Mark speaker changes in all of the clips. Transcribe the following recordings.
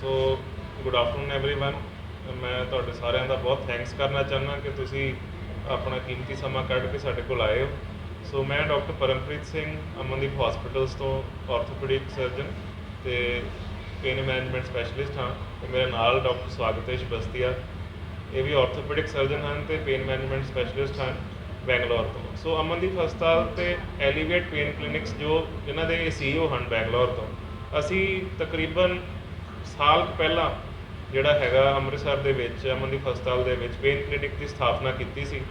Speaker 1: So good afternoon everyone ਮੈਂ ਤੁਹਾਡੇ ਸਾਰਿਆਂ ਦਾ ਬਹੁਤ ਥੈਂਕਸ ਕਰਨਾ ਚਾਹੁੰਦਾ ਕਿ ਤੁਸੀਂ ਆਪਣਾ ਕੀਮਤੀ ਸਮਾਂ ਕੱਢ ਕੇ ਸਾਡੇ ਕੋਲ ਆਏ ਹੋ ਸੋ ਮੈਂ ਡਾਕਟਰ ਪਰਮਪ੍ਰੀਤ ਸਿੰਘ ਅਮਨਦੀਪ ਹਸਪੀਟਲਸ ਤੋਂ ਆਰਥੋਪੈਡਿਕ ਸਰਜਨ ਤੇ ਪੇਨ ਮੈਨੇਜਮੈਂਟ ਸਪੈਸ਼ਲਿਸਟ ਹਾਂ ਤੇ ਮੇਰੇ ਨਾਲ ਡਾਕਟਰ ਸਵਾਗਤੇਸ਼ ਬਸਤੀਆ ਇਹ ਵੀ ਆਰਥੋਪੈਡਿਕ ਸਰਜਨ ਹਨ ਤੇ ਪੇਨ ਮੈਨੇਜਮੈਂਟ ਸਪੈਸ਼ਲਿਸਟ ਹਨ ਬੈਂਗਲੌਰ ਤੋਂ ਸੋ ਅਮਨਦੀਪ ਹਸਪਤਾਲ ਤੇ ਐਲੀਵੇਟ ਪੇਨ ਕਲੀਨਿਕਸ ਜੋ ਇਹਨਾਂ ਦੇ ਸੀਈਓ ਹਨ ਬੈਂਗਲੌਰ ਤੋਂ ਅਸੀਂ ਤਕਰੀਬਨ ਸਾਲ ਪਹਿਲਾਂ ਜਿਹੜਾ ਹੈਗਾ ਅੰਮ੍ਰਿਤਸਰ ਦੇ ਵਿੱਚ, ਅਮਨਦੀਪ ਹਸਪਤਾਲ ਦੇ ਵਿੱਚ ਪੇਨ ਕਲੀਨਿਕ ਦੀ ਸਥਾਪਨਾ ਕੀਤੀ ਸੀ,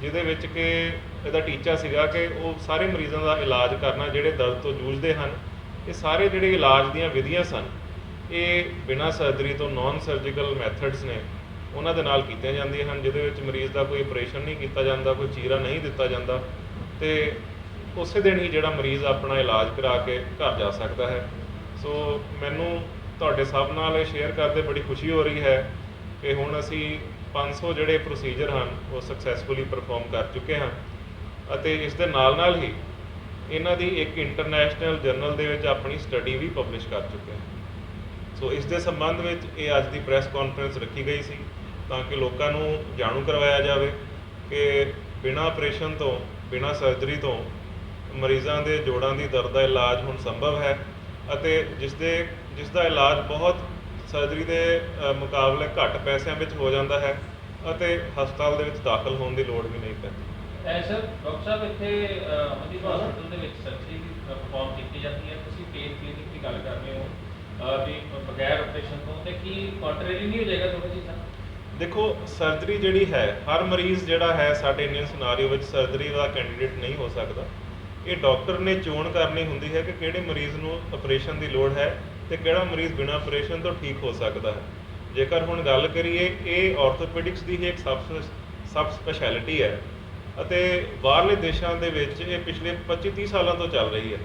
Speaker 1: ਜਿਹਦੇ ਵਿੱਚ ਕਿ ਇਹਦਾ ਟੀਚਾ ਸੀਗਾ ਕਿ ਉਹ ਸਾਰੇ ਮਰੀਜ਼ਾਂ ਦਾ ਇਲਾਜ ਕਰਨਾ ਜਿਹੜੇ ਦਰਦ ਤੋਂ ਜੂਝਦੇ ਹਨ, ਇਹ ਸਾਰੇ ਜਿਹੜੇ ਇਲਾਜ ਦੀਆਂ ਵਿਧੀਆਂ ਸਨ, ਇਹ ਬਿਨਾਂ ਸਰਜਰੀ ਤੋਂ ਨਾਨ ਸਰਜੀਕਲ ਮੈਥਡਸ ਨੇ ਉਹਨਾਂ ਦੇ ਨਾਲ ਕੀਤੀਆਂ ਜਾਂਦੀਆਂ ਹਨ, ਜਿਹਦੇ ਵਿੱਚ ਮਰੀਜ਼ ਦਾ ਕੋਈ ਆਪਰੇਸ਼ਨ ਨਹੀਂ ਕੀਤਾ ਜਾਂਦਾ, ਕੋਈ ਚੀਰਾ ਨਹੀਂ ਦਿੱਤਾ ਜਾਂਦਾ ਤੇ ਉਸੇ ਦਿਨ ਹੀ ਜਿਹੜਾ ਮਰੀਜ਼ ਆਪਣਾ ਇਲਾਜ ਕਰਾ ਕੇ ਘਰ ਜਾ ਸਕਦਾ ਹੈ। ਸੋ ਮੈਨੂੰ ਤੁਹਾਡੇ ਸਭ ਨਾਲ ਇਹ ਸ਼ੇਅਰ ਕਰਦੇ ਬੜੀ ਖੁਸ਼ੀ ਹੋ ਰਹੀ ਹੈ ਕਿ ਹੁਣ ਅਸੀਂ 500 ਜਿਹੜੇ ਪ੍ਰੋਸੀਜਰ ਹਨ, ਉਹ ਸਕਸੈਸਫੁਲੀ ਪਰਫਾਰਮ ਕਰ ਚੁੱਕੇ ਹਾਂ ਅਤੇ ਇਸ ਦੇ ਨਾਲ ਨਾਲ ਹੀ ਇਹਨਾਂ ਦੀ ਇੱਕ ਇੰਟਰਨੈਸ਼ਨਲ ਜਰਨਲ ਦੇ ਵਿੱਚ ਆਪਣੀ ਸਟੱਡੀ ਵੀ ਪਬਲਿਸ਼ ਕਰ ਚੁੱਕੇ ਹਾਂ। ਸੋ ਇਸ ਦੇ ਸੰਬੰਧ ਵਿੱਚ ਇਹ ਅੱਜ ਦੀ ਪ੍ਰੈਸ ਕਾਨਫਰੰਸ ਰੱਖੀ ਗਈ ਸੀ ਤਾਂ ਕਿ ਲੋਕਾਂ ਨੂੰ ਜਾਣੂ ਕਰਵਾਇਆ ਜਾਵੇ ਕਿ ਬਿਨਾਂ ਆਪਰੇਸ਼ਨ ਤੋਂ, ਬਿਨਾਂ ਸਰਜਰੀ ਤੋਂ ਮਰੀਜ਼ਾਂ ਦੇ ਜੋੜਾਂ ਦੀ ਦਰਦ ਦਾ ਇਲਾਜ ਹੁਣ ਸੰਭਵ ਹੈ ਅਤੇ ਜਿਸ ਦੇ ਜਿਸ ਦਾ ਇਲਾਜ ਬਹੁਤ ਸਰਜਰੀ ਦੇ ਅ, ਮੁਕਾਬਲੇ ਘੱਟ ਪੈਸਿਆਂ ਵਿੱਚ ਹੋ ਜਾਂਦਾ ਹੈ ਅਤੇ ਹਸਪਤਾਲ ਦੇ ਵਿੱਚ ਦਾਖਲ ਹੋਣ ਦੀ ਲੋੜ ਵੀ ਨਹੀਂ ਪੈਂਦੀ।
Speaker 2: ਐ ਸਰ ਡਾਕਟਰ ਸਾਹਿਬ ਇੱਥੇ ਅਮਨਦੀਪ ਹਸਪੀਟਲ ਦੇ ਵਿੱਚ ਸਰਜਰੀ ਪਰਫਾਰਮ ਕੀਤੀ ਜਾਂਦੀ ਹੈ। ਤੁਸੀਂ ਪੇਨ ਕਲੀਨਿਕ ਦੀ ਗੱਲ ਕਰ ਰਹੇ ਹੋ ਅਹ ਵੀ ਬਗੈਰ ਆਪਰੇਸ਼ਨ ਤੋਂ ਤੇ ਕੀ ਕੰਟਰੇਰੀ ਨਹੀਂ ਹੋ ਜਾਏਗਾ ਥੋੜਾ ਜਿਹਾ
Speaker 1: ਦੇਖੋ ਸਰਜਰੀ ਜਿਹੜੀ ਹੈ ਹਰ ਮਰੀਜ਼ ਜਿਹੜਾ ਹੈ ਸਾਡੇ ਇੰਡੀਅਨ ਸਿਨਾਰੀਓ ਵਿੱਚ ਸਰਜਰੀ ਦਾ ਕੈਂਡੀਡੇਟ ਨਹੀਂ ਹੋ ਸਕਦਾ। ਇਹ ਡਾਕਟਰ ਨੇ ਚੋਣ ਕਰਨੀ ਹੁੰਦੀ ਹੈ ਕਿ ਕਿਹੜੇ ਮਰੀਜ਼ ਨੂੰ ਆਪਰੇਸ਼ਨ ਦੀ ਲੋੜ ਹੈ। ਤੇ ਕਿਹੜਾ ਮਰੀਜ਼ ਬਿਨਾਂ ਆਪਰੇਸ਼ਨ ਤੋਂ ਠੀਕ ਹੋ ਸਕਦਾ ਹੈ? ਜੇਕਰ ਹੁਣ ਗੱਲ ਕਰੀਏ, ਇਹ ਆਰਥੋਪੈਡਿਕਸ ਦੀ ਹੀ ਇੱਕ ਸਬ ਸਬ ਸਪੈਸ਼ਲਿਟੀ ਹੈ ਅਤੇ ਬਾਹਰਲੇ ਦੇਸ਼ਾਂ ਦੇ ਵਿੱਚ ਇਹ ਪਿਛਲੇ 25 30 ਸਾਲਾਂ ਤੋਂ ਚੱਲ ਰਹੀ ਹੈ।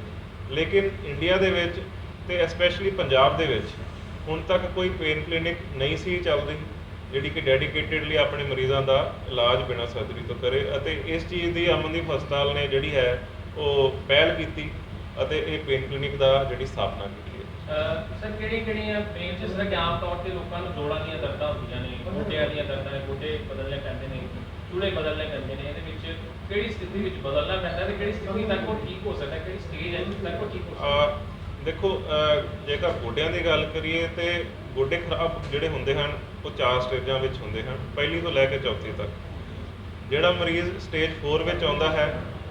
Speaker 1: ਲੇਕਿਨ ਇੰਡੀਆ ਦੇ ਵਿੱਚ ਤੇ ਐਸਪੈਸ਼ਲੀ ਪੰਜਾਬ ਦੇ ਵਿੱਚ ਹੁਣ ਤੱਕ ਕੋਈ ਪੇਨ ਕਲੀਨਿਕ ਨਹੀਂ ਸੀ ਚੱਲਦੀ, ਜਿਹੜੀ ਕਿ ਡੈਡੀਕੇਟਿਡਲੀ ਆਪਣੇ ਮਰੀਜ਼ਾਂ ਦਾ ਇਲਾਜ ਬਿਨਾਂ ਸਰਜਰੀ ਤੋਂ ਕਰੇ ਅਤੇ ਇਸ ਚੀਜ਼ ਦੀ ਅਮਨਦੀਪ ਹਸਪਤਾਲ ਨੇ ਜਿਹੜੀ ਹੈ, ਉਹ ਪਹਿਲ ਕੀਤੀ ਅਤੇ ਇਹ ਪੇਨ ਕਲੀਨਿਕ ਦਾ ਜਿਹੜੀ ਸਥਾਪਨਾ ਕੀਤੀ।
Speaker 2: ਸਰ ਕਿਹੜੀ ਕਿਹੜੀਆਂ ਪੇਨ ਜਿਸ ਤਰ੍ਹਾਂ ਕਿ ਆਮ ਤੌਰ ਤੇ ਲੋਕਾਂ ਨੂੰ ਜੋੜਾਂ ਦੀਆਂ ਦਰਦਾਂ ਹੁੰਦੀਆਂ ਨੇ? ਗੋਡਿਆਂ ਦੀਆਂ ਦਰਦਾਂ ਨੇ ਗੋਡੇ ਬਦਲਣੇ ਪੈਂਦੇ ਨੇ ਚੂੜੇ ਬਦਲਣੇ ਪੈਂਦੇ ਨੇ ਇਹਦੇ ਵਿੱਚ ਕਿਹੜੀ ਸਥਿਤੀ ਵਿੱਚ ਬਦਲਣਾ ਪੈਂਦਾ ਤੇ ਕਿਹੜੀ ਸਥਿਤੀ ਤੱਕ ਉਹ ਠੀਕ ਹੋ ਸਕਦਾ ਕਿਹੜੀ ਸਟੇਜ ਹੈ ਤੱਕ ਉਹ ਠੀਕ ਹੋ ਸਕਦਾ?
Speaker 1: ਦੇਖੋ ਜੇਕਰ ਗੋਡਿਆਂ ਦੀ ਗੱਲ ਕਰੀਏ ਤੇ ਗੋਡੇ ਖਰਾਬ ਜਿਹੜੇ ਹੁੰਦੇ ਹਨ ਉਹ ਚਾਰ ਸਟੇਜਾਂ ਵਿੱਚ ਹੁੰਦੇ ਹਨ ਪਹਿਲੀ ਤੋਂ ਲੈ ਕੇ ਚੌਥੀ ਤੱਕ। ਜਿਹੜਾ ਮਰੀਜ਼ ਸਟੇਜ 4 ਵਿੱਚ ਆਉਂਦਾ ਹੈ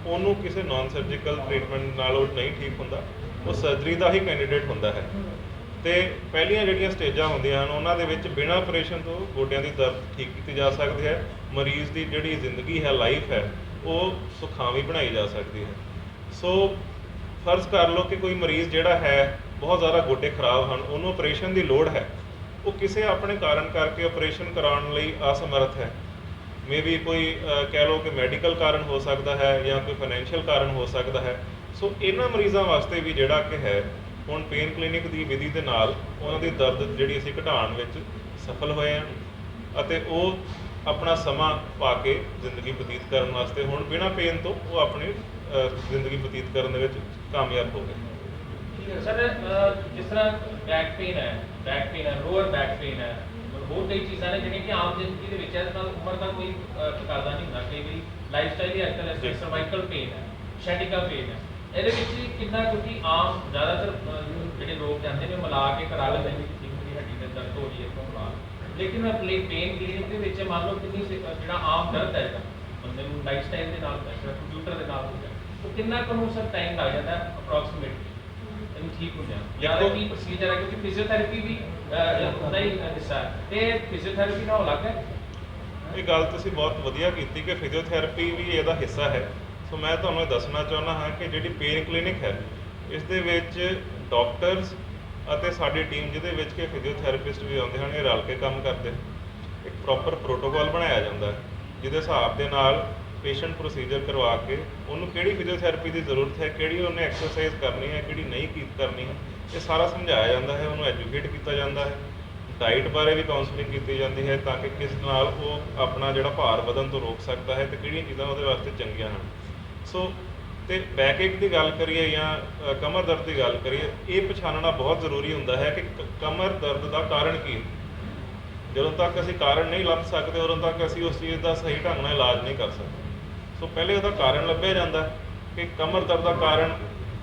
Speaker 1: ਉਹਨੂੰ ਕਿਸੇ ਨਾਨ ਸਰਜੀਕਲ ਟ੍ਰੀਟਮੈਂਟ ਨਾਲ ਉਹ ਨਹੀਂ ਠੀਕ ਹੁੰਦਾ। ਉਹ ਸਰਜਰੀ ਦਾ ਹੀ ਕੈਂਡੀਡੇਟ ਹੁੰਦਾ ਹੈ। ਤੇ ਪਹਿਲੀਆਂ ਜਿਹੜੀਆਂ ਸਟੇਜਾਂ ਹੁੰਦੀਆਂ ਹਨ, ਉਹਨਾਂ ਦੇ ਵਿੱਚ ਬਿਨਾਂ ਆਪਰੇਸ਼ਨ ਤੋਂ ਗੋਡਿਆਂ ਦੀ ਦਰਦ ਠੀਕ ਕੀਤੀ ਜਾ ਸਕਦੀ ਹੈ। ਮਰੀਜ਼ ਦੀ ਜਿਹੜੀ ਜ਼ਿੰਦਗੀ ਹੈ ਲਾਈਫ ਹੈ, ਉਹ ਸੁਖਾਵੀਂ ਬਣਾਈ ਜਾ ਸਕਦੀ ਹੈ। ਸੋ ਫਰਜ਼ ਕਰ ਲਓ ਕਿ ਕੋਈ ਮਰੀਜ਼ ਜਿਹੜਾ ਹੈ, ਬਹੁਤ ਜ਼ਿਆਦਾ ਗੋਡੇ ਖਰਾਬ ਹਨ, ਉਹਨੂੰ ਆਪਰੇਸ਼ਨ ਦੀ ਲੋੜ ਹੈ। ਉਹ ਕਿਸੇ ਆਪਣੇ ਕਾਰਨ ਕਰਕੇ ਆਪਰੇਸ਼ਨ ਕਰਾਉਣ ਲਈ ਅਸਮਰਥ ਹੈ। ਮੇਬੀ ਕੋਈ ਕਹਿ ਲਓ ਕਿ ਮੈਡੀਕਲ ਕਾਰਨ ਹੋ ਸਕਦਾ ਹੈ ਜਾਂ ਕੋਈ ਫਾਈਨੈਂਸ਼ੀਅਲ ਕਾਰਨ ਹੋ ਸਕਦਾ ਹੈ। ਸੋ ਇਹਨਾਂ ਮਰੀਜ਼ਾਂ ਵਾਸਤੇ ਵੀ ਜਿਹੜਾ ਕਿ ਹੈ ਹੁਣ ਪੇਨ ਕਲੀਨਿਕ ਦੀ ਵਿਧੀ ਦੇ ਨਾਲ ਉਹਨਾਂ ਦੀ ਦਰਦ ਜਿਹੜੀ ਅਸੀਂ ਘਟਾਉਣ ਵਿੱਚ ਸਫਲ ਹੋਏ ਹਾਂ ਅਤੇ ਉਹ ਆਪਣਾ ਸਮਾਂ ਪਾ ਕੇ ਜ਼ਿੰਦਗੀ ਬਤੀਤ ਕਰਨ ਵਾਸਤੇ ਹੁਣ ਬਿਨਾਂ ਪੇਨ ਤੋਂ ਉਹ ਆਪਣੀ ਜ਼ਿੰਦਗੀ ਬਤੀਤ ਕਰਨ ਦੇ ਵਿੱਚ ਕਾਮਯਾਬ ਹੋ ਗਏ।
Speaker 2: ਸਰ ਜਿਸ ਤਰ੍ਹਾਂ ਬੈਕ ਪੇਨ ਹੈ ਬੈਕ ਪੇਨ ਹੈ ਲੋਅਰ ਬੈਕ ਪੇਨ ਹੈ ਹੋਰ ਕਈ ਚੀਜ਼ਾਂ ਨੇ ਜਿਹੜੀਆਂ ਕਿ ਆਮ ਜ਼ਿੰਦਗੀ ਦੇ ਵਿੱਚ ਇਹਦੇ ਨਾਲ ਉਮਰ ਦਾ ਕੋਈ ਤਕਾਜ਼ਾ ਨਹੀਂ ਹੁੰਦਾ। ਕਈ ਵਾਰੀ ਲਾਈਫ ਸਟਾਈਲ ਦੀ ਅੱਜਕੱਲ੍ਹ
Speaker 1: ਜੀ।
Speaker 2: ਐਸੇ ਸਰਵਾਈਕਲ ਪੇਨ ਹੈ ਸ਼ੈਟਿਕਾ ਪੇਨ ਹੈ। ਇਹਦੇ ਵਿੱਚ ਕਿੰਨਾ ਕਿਉਂਕਿ ਆਮ ਜ਼ਿਆਦਾਤਰ ਜਿਹੜੇ ਲੋਕ ਜਾਂਦੇ ਨੇ ਮਿਲਾ ਕੇ ਕਰਾ ਲੈਂਦੇ ਨੇ ਕਿ ਦੀ ਹੱਡੀ ਦੇ ਦਰਦ ਹੋ ਰਹੀ ਹੈ ਤੋਂ ਮਿਲਾ ਲੇਕਿਨ ਆਪਣੀ ਪੇਨ ਕਲੀਨਿਕ ਦੇ ਵਿੱਚ ਮੰਨ ਲਓ ਕਿੰਨੀ ਜਿਹੜਾ ਆਮ ਦਰਦ ਹੈ ਜਿਹੜਾ ਬੰਦੇ ਨੂੰ ਲਾਈਫ ਸਟਾਈਲ ਦੇ ਨਾਲ ਜਿਹੜਾ ਕੰਪਿਊਟਰ ਦੇ ਨਾਲ ਹੋ ਗਿਆ ਉਹ ਕਿੰਨਾ ਕੁ ਨੂੰ ਸਰ ਟਾਈਮ ਲੱਗ ਜਾਂਦਾ ਅਪਰੋਕਸੀਮੇਟਲੀ ਇਹਨੂੰ ਠੀਕ ਹੋ ਜਾਣਾ ਜਾਂ
Speaker 1: ਦੇਖੋ-
Speaker 2: ਕੀ ਪ੍ਰੋਸੀਜਰ ਹੈ? ਕਿਉਂਕਿ ਫਿਜ਼ੀਓਥੈਰੇਪੀ ਵੀ ਉਹਦਾ ਹੀ ਹਿੱਸਾ ਤੇ ਫਿਜ਼ੀਓਥੈਰੇਪੀ ਨਾਲ ਅਲੱਗ ਹੈ।
Speaker 1: ਇਹ ਗੱਲ ਤੁਸੀਂ ਬਹੁਤ ਵਧੀਆ ਕੀਤੀ ਕਿ ਫਿਜ਼ੀਓਥੈਰੇਪੀ ਵੀ ਇਹਦਾ ਹਿੱਸਾ ਹੈ। ਸੋ ਮੈਂ ਤੁਹਾਨੂੰ ਇਹ ਦੱਸਣਾ ਚਾਹੁੰਦਾ ਹਾਂ ਕਿ ਜਿਹੜੀ ਪੇਨ ਕਲੀਨਿਕ ਹੈ, ਇਸ ਦੇ ਵਿੱਚ ਡਾਕਟਰਸ ਅਤੇ ਸਾਡੀ ਟੀਮ ਜਿਹਦੇ ਵਿੱਚ ਕਿ ਫਿਜ਼ੀਓਥੈਰੇਪਿਸਟ ਵੀ ਆਉਂਦੇ ਹਨ, ਇਹ ਰਲ ਕੇ ਕੰਮ ਕਰਦੇ ਇੱਕ ਪ੍ਰੋਪਰ ਪ੍ਰੋਟੋਕੋਲ ਬਣਾਇਆ ਜਾਂਦਾ ਹੈ, ਜਿਹਦੇ ਹਿਸਾਬ ਦੇ ਨਾਲ ਪੇਸ਼ੈਂਟ ਪ੍ਰੋਸੀਜਰ ਕਰਵਾ ਕੇ ਉਹਨੂੰ ਕਿਹੜੀ ਫਿਜ਼ੀਓਥੈਰੇਪੀ ਦੀ ਜ਼ਰੂਰਤ ਹੈ, ਕਿਹੜੀ ਉਹਨੇ ਐਕਸਰਸਾਈਜ਼ ਕਰਨੀ ਹੈ, ਕਿਹੜੀ ਨਹੀਂ ਕੀ ਕਰਨੀ ਹੈ, ਇਹ ਸਾਰਾ ਸਮਝਾਇਆ ਜਾਂਦਾ ਹੈ, ਉਹਨੂੰ ਐਜੂਕੇਟ ਕੀਤਾ ਜਾਂਦਾ ਹੈ। ਡਾਈਟ ਬਾਰੇ ਵੀ ਕਾਉਂਸਲਿੰਗ ਕੀਤੀ ਜਾਂਦੀ ਹੈ ਤਾਂ ਕਿ ਕਿਸ ਨਾਲ ਉਹ ਆਪਣਾ ਜਿਹੜਾ ਭਾਰ ਵਧਣ ਤੋਂ ਰੋਕ ਸਕਦਾ ਹੈ ਤੇ ਕਿਹੜੀਆਂ ਚੀਜ਼ਾਂ ਉਹਦੇ ਵਾਸਤੇ ਚੰਗੀਆਂ ਹਨ। ਸੋ, ਤੇ ਬੈਕਏਕ ਦੀ ਗੱਲ ਕਰੀਏ ਜਾਂ ਕਮਰ ਦਰਦ ਦੀ ਗੱਲ ਕਰੀਏ, ਇਹ ਪਛਾਣਨਾ ਬਹੁਤ ਜ਼ਰੂਰੀ ਹੁੰਦਾ ਹੈ ਕਿ ਕ- ਕਮਰ ਦਰਦ ਦਾ ਕਾਰਨ ਕੀ ਹੈ। ਜਦੋਂ ਤੱਕ ਅਸੀਂ ਕਾਰਨ ਨਹੀਂ ਲੱਭ ਸਕਦੇ, ਉਦੋਂ ਤੱਕ ਅਸੀਂ ਉਸ ਚੀਜ਼ ਦਾ ਸਹੀ ਢੰਗ ਨਾਲ ਇਲਾਜ ਨਹੀਂ ਕਰ ਸਕਦੇ। ਸੋ, ਪਹਿਲੇ ਉਹਦਾ ਕਾਰਨ ਲੱਭਿਆ ਜਾਂਦਾ ਕਿ ਕਮਰ ਦਰਦ ਦਾ ਕਾਰਨ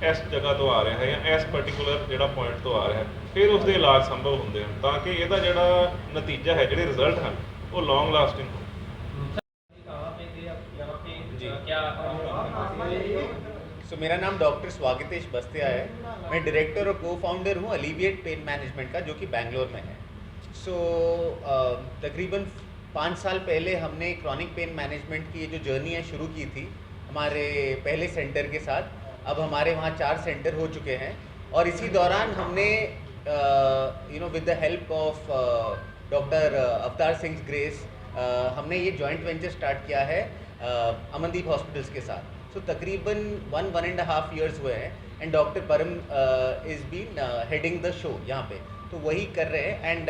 Speaker 1: ਇਸ ਜਗ੍ਹਾ ਤੋਂ ਆ ਰਿਹਾ ਹੈ ਜਾਂ ਇਸ ਪਾਰਟਿਕੂਲਰ ਜਿਹੜਾ ਪੁਆਇੰਟ ਤੋਂ ਆ ਰਿਹਾ ਹੈ। ਫਿਰ ਉਸ ਦੇ ਇਲਾਜ ਸੰਭਵ ਹੁੰਦੇ ਹਨ ਤਾਂ ਕਿ ਇਹਦਾ ਜਿਹੜਾ ਨਤੀਜਾ ਹੈ, ਜਿਹੜੇ ਰਿਜ਼ਲਟ ਹਨ, ਉਹ ਲੌਂਗ ਲਾਸਟਿੰਗ ਹੋਣ।
Speaker 3: सो मेरा नाम डॉक्टर स्वागतेश बस्तिया है। मैं डायरेक्टर और को फाउंडर हूँ अलीविएट पेन मैनेजमेंट का, जो कि बैंगलोर में है। सो तकरीबन पाँच साल पहले हमने क्रॉनिक पेन मैनेजमेंट की ये जो जर्नी है शुरू की थी, हमारे पहले सेंटर के साथ। अब हमारे वहाँ चार सेंटर हो चुके हैं और इसी दौरान हमने you know with the help of doctor Avtar Singh Grace हमने ये जॉइंट वेंचर स्टार्ट किया है अमनदीप हॉस्पिटल्स के साथ। सो तकरीबन one one and half years हुए हैं and doctor Param is been heading the show यहाँ पे। तो वही कर रहे हैं एंड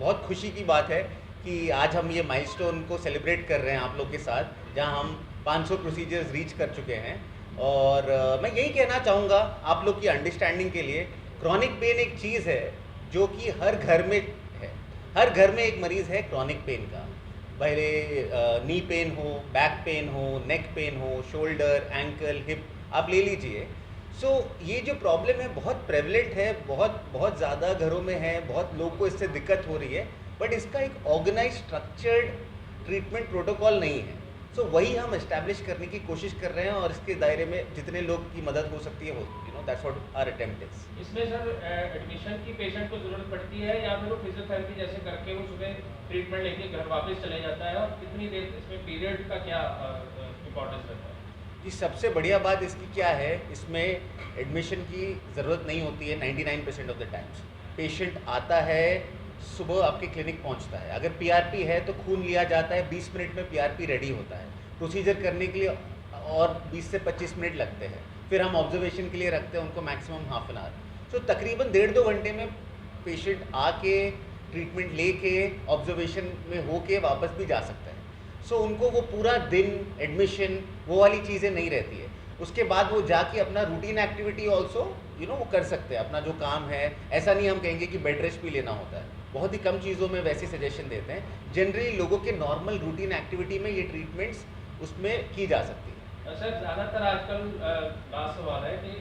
Speaker 3: बहुत खुशी की बात है कि आज हम ये माइलस्टोन को सेलिब्रेट कर रहे हैं आप लोग के साथ जहाँ हम 500 प्रोसीजर्स रीच कर चुके हैं। और uh, मैं यही कहना चाहूँगा आप लोग की अंडरस्टैंडिंग के लिए क्रॉनिक पेन एक चीज़ है जो कि हर घर में है। हर घर में एक मरीज़ है क्रॉनिक पेन का। भले नी पेन हो बैक पेन हो नेक पेन हो शोल्डर एंकल हिप आप ले लीजिए। सो so, ये जो प्रॉब्लम है बहुत प्रेवलेंट है बहुत बहुत ज़्यादा घरों में है बहुत लोग को इससे दिक्कत हो रही है बट इसका एक ऑर्गेनाइज स्ट्रक्चर्ड ट्रीटमेंट प्रोटोकॉल नहीं है। सो वही हम इस्टेब्लिश करने की कोशिश कर रहे हैं और इसके दायरे में जितने लोग की मदद हो सकती है वो you know that's what our attempt is
Speaker 2: इसमें सर एडमिशन की पेशेंट को ज़रूरत पड़ती है या फिर वो फिजियोथेरेपी जैसे करके वो सुबह ट्रीटमेंट लेके घर वापस चले जाता है और कितनी देर इसमें पीरियड का क्या इम्पोर्टेंस रहता है?
Speaker 3: जी सबसे बढ़िया बात इसकी क्या है इसमें एडमिशन की ज़रूरत नहीं होती है 99 percent of the times patient आता है सुबह आपके क्लिनिक पहुँचता है। अगर पीआरपी है तो खून लिया जाता है 20 मिनट में पीआरपी रेडी होता है। प्रोसीजर करने के लिए और 20 से 25 मिनट लगते हैं। फिर हम ऑब्जर्वेशन के लिए रखते हैं उनको maximum half an hour so तकरीबन डेढ़ दो घंटे में पेशेंट आके ट्रीटमेंट लेके ऑब्जर्वेशन में होके वापस भी जा सकता है। सो so, उनको वो पूरा दिन एडमिशन वो वाली चीज़ें नहीं रहती है। उसके बाद वो जाके अपना routine activity also you know वो कर सकते हैं। अपना जो काम है ऐसा नहीं हम कहेंगे कि बेड रेस्ट भी लेना होता है। बहुत ही कम चीज़ों में वैसे सजेशन देते हैं। जनरली लोगों के नॉर्मल रूटीन एक्टिविटी में ये ट्रीटमेंट्स उसमें की जा सकती है।
Speaker 2: सर ज़्यादातर आजकल लास्ट सवाल है कि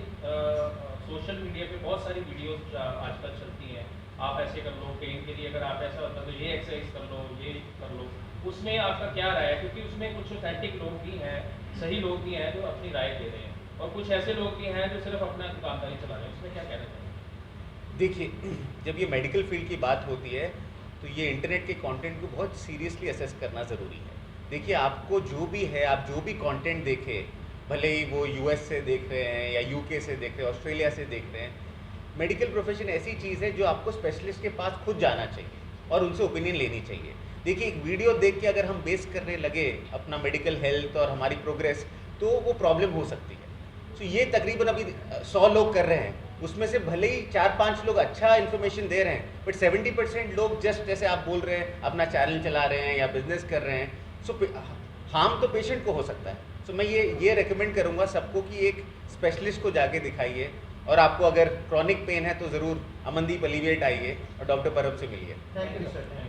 Speaker 2: सोशल मीडिया पे बहुत सारी वीडियोस आजकल चलती हैं। आप ऐसे कर लो पेन के लिए अगर आप ऐसा होता तो ये एक्सरसाइज कर लो, ये कर लो। उसमें आपका क्या राय है? क्योंकि उसमें कुछ ऑथेंटिक लोग भी हैं, सही लोग भी हैं जो अपनी राय दे रहे हैं। और कुछ ऐसे लोग भी हैं जो सिर्फ़ अपना दुकानदारी चला रहे हैं। उसमें क्या कहना चाहिए
Speaker 3: देखिए, जब ये मेडिकल फ़ील्ड की बात होती है तो ये इंटरनेट के कंटेंट को बहुत सीरियसली असेस करना ज़रूरी है। देखिए, आपको जो भी है, आप जो भी कंटेंट देखें, भले ही वो यूएस से देख रहे हैं या यूके से देख रहे हैं ऑस्ट्रेलिया से देख रहे हैं मेडिकल प्रोफेशन ऐसी चीज़ है जो आपको स्पेशलिस्ट के पास खुद जाना चाहिए और उनसे ओपिनियन लेनी चाहिए। देखिए, एक वीडियो देख के अगर हम बेस करने लगे अपना मेडिकल हेल्थ और हमारी प्रोग्रेस तो वो प्रॉब्लम हो सकती है। तो ये तकरीबन अभी सौ लोग कर रहे हैं। उसमें से भले ही चार पाँच लोग अच्छा इन्फॉर्मेशन दे रहे हैं बट सेवेंटी परसेंट लोग जस्ट जैसे आप बोल रहे हैं, अपना चैनल चला रहे हैं या बिज़नेस कर रहे हैं सो हार्म तो पेशेंट को हो सकता है। सो मैं ये ये रिकमेंड करूँगा सबको कि एक स्पेशलिस्ट को जाके दिखाइए, और आपको अगर क्रॉनिक पेन है तो ज़रूर अमनदीप अलीविएट आइए, और डॉक्टर परम से मिलिए।
Speaker 2: Thank you sir